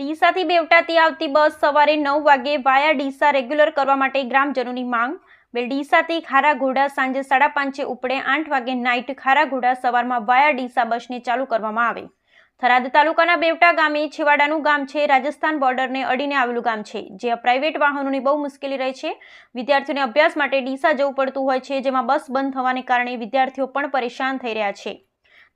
ડીસાથી બેવટાથી આવતી બસ સવારે નવ વાગે વાયા ડીસા રેગ્યુલર કરવા માટે ગ્રામજનોની માંગ. બે ડીસાથી ખારા ઘોડા સાંજે સાડા પાંચે ઉપડે આઠ વાગે નાઇટ ખારા ઘોડા સવારમાં વાયા ડીસા બસને ચાલુ કરવામાં આવે. થરાદ તાલુકાના બેવટા ગામે છેવાડાનું ગામ છે, રાજસ્થાન બોર્ડરને અડીને આવેલું ગામ છે જે પ્રાઇવેટ વાહનોની બહુ મુશ્કેલી રહે છે. વિદ્યાર્થીઓને અભ્યાસ માટે ડીસા જવું પડતું હોય છે, જેમાં બસ બંધ થવાને કારણે વિદ્યાર્થીઓ પણ પરેશાન થઈ રહ્યા છે.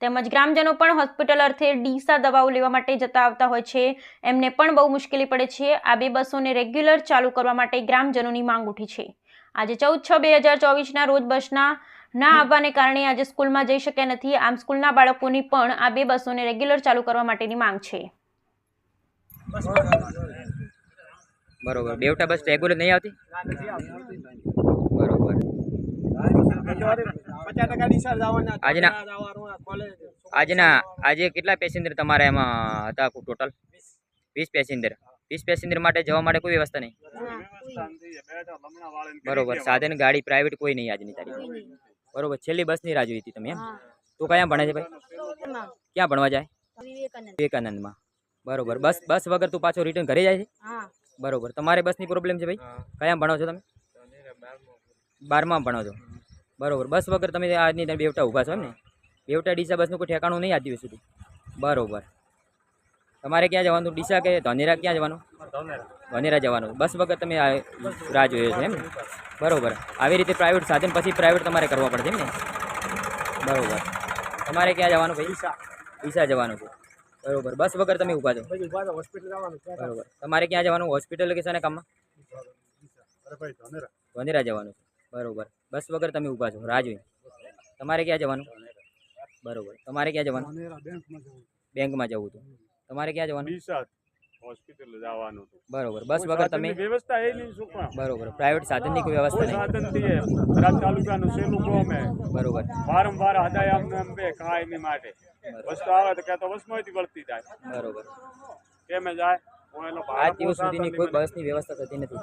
તેમજ ગ્રામજનો પણ હોસ્પિટલ અર્થે ડીસા દવાઓ લેવા માટે જતા આવતા હોય છે. એમને પણ બહુ મુશ્કેલી પડે છે. આ બે બસોને રેગ્યુલર ચાલુ કરવા માટે ગ્રામજનોની માંગ ઉઠી છે. આજે ચૌદ છ બે હજાર ચોવીસના રોજ બસના ના આવવાને કારણે આજે સ્કૂલમાં જઈ શક્યા નથી. આમ સ્કૂલના બાળકોની પણ આ બે બસોને રેગ્યુલર ચાલુ કરવા માટેની માંગ છે. બરોબર. બેવટા બસ રેગ્યુલર નહીં આવતી? બરોબર. આજના- આજના આજે કેટલા પેસેન્જર તમારા એમાં હતા ટોટલ વીસ. પેસેન્જર. વીસ પેસેન્જર માટે જવા માટે કોઈ વ્યવસ્થા નહીં? બરોબર. સાધન ગાડી પ્રાઇવેટ કોઈ નહીં આજની તારીખ. બરોબર. છેલ્લી બસની રાહ જોઈ હતી તમે એમ? તું ક્યાં ભણે છે ભાઈ? ક્યાં ભણવા જાય? વિવેકાનંદ. વિવેકાનંદમાં. બરોબર. બસ બસ વગર તું પાછો રિટર્ન ઘરે જાય છે? બરોબર. તમારે બસની પ્રોબ્લેમ છે ભાઈ? કયા ભણો છો તમે? બારમાં ભણો છો. બરોબર. બસ વગર તમે આજની તમે બેવટા ઊભા છો એમ ને? બેવટા ડીસા બસનું કોઈ ઠેકાણું નહીં આજ દિવસ સુધી. બરોબર. તમારે ક્યાં જવાનું? ડીસા કે ધનેરા ક્યાં જવાનું? ધનેરા જવાનું. બસ વગર તમે રાહ જોઈએ છે એમ ને? બરોબર. આવી રીતે પ્રાઇવેટ સાધન પછી પ્રાઇવેટ તમારે કરવા પડશે એમ ને? બરોબર. તમારે ક્યાં જવાનું ભાઈ? ડીસા. જવાનું છે. બરોબર. બસ વગર તમે ઊભા છો? બરાબર હોસ્પિટલ બરોબર. તમારે ક્યાં જવાનું? હોસ્પિટલ કે છે કામમાં? વનેરા જવાનું છે. બરોબર. બસ વગર તમે ઊભા છો રાહ જોઈ તમારે ક્યાં જવાનું? બરોબર. તમારે ક્યાં જવાનું? બેંકમાં જવું. હતું. તમારે ક્યાં જવાનું? હોસ્પિટલ જવાનું હતું. બરોબર. બસ વગર તમે વ્યવસ્થા એ નહીં શું કામ? બરોબર. પ્રાઇવેટ સાધનની કોઈ વ્યવસ્થા નહીં? સાધનથી થરાદ તાલુકાનું સેલું ગામ હે બરોબર. વારંવાર હદાય આમને આમ બે કાયમી માટે. બસ તો આવે તો કે તો બસમાંથી વળતી જાય. બરોબર. કેમે જાય? આજ દિવસ સુધીની કોઈ બસની વ્યવસ્થા થતી નથી.